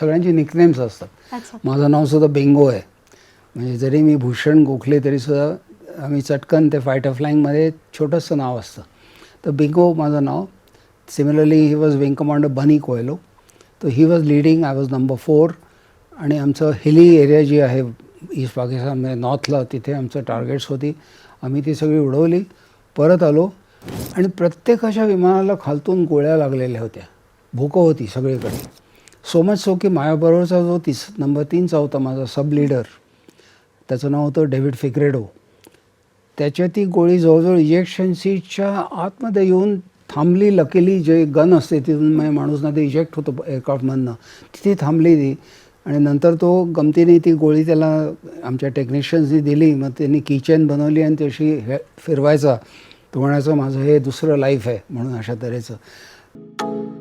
सगळ्यांची निकनेम्स असतात. माझं नाव सुद्धा बेंगो आहे. म्हणजे जरी मी भूषण गोखले तरी सुद्धा आम्ही चटकन ते फायटर फ्लाईंगमध्ये छोटंसं नाव असतं. तर बिंगो माझं नाव. Similarly he was wing commander Bunny Coelho तर he was leading I was number four आणि आमचं हिली एरिया जी आहे ईस्ट पाकिस्तानमध्ये नॉर्थला तिथे आमचं टार्गेट्स होती. आम्ही ती सगळी उडवली. परत आलो. आणि प्रत्येकाच्या विमानाला खालतून गोळ्या लागलेल्या होत्या. भूकं होती सगळीकडे. सो मच सो की माझ्याबरोबरचा जो तीस नंबर तीनचा होता माझा सब लीडर त्याचं नाव होतं डेव्हिड फिग्रेडो. त्याच्या ती गोळी जवळजवळ इजेक्शन सीटच्या आतमध्ये येऊन थांबली लकीली जे गन असते तिथून म्हणजे माणूस ना ते इजेक्ट होतो एअरक्राफ्टमधनं तिथे थांबली ती आणि नंतर तो गमतीने ती गोळी त्याला आमच्या टेक्निशियन्सनी दिली मग त्यांनी किचन बनवली आणि तशी हे फिरवायचा. तो म्हणायचं माझं हे दुसरं लाईफ आहे म्हणून अशा तऱ्हेचं.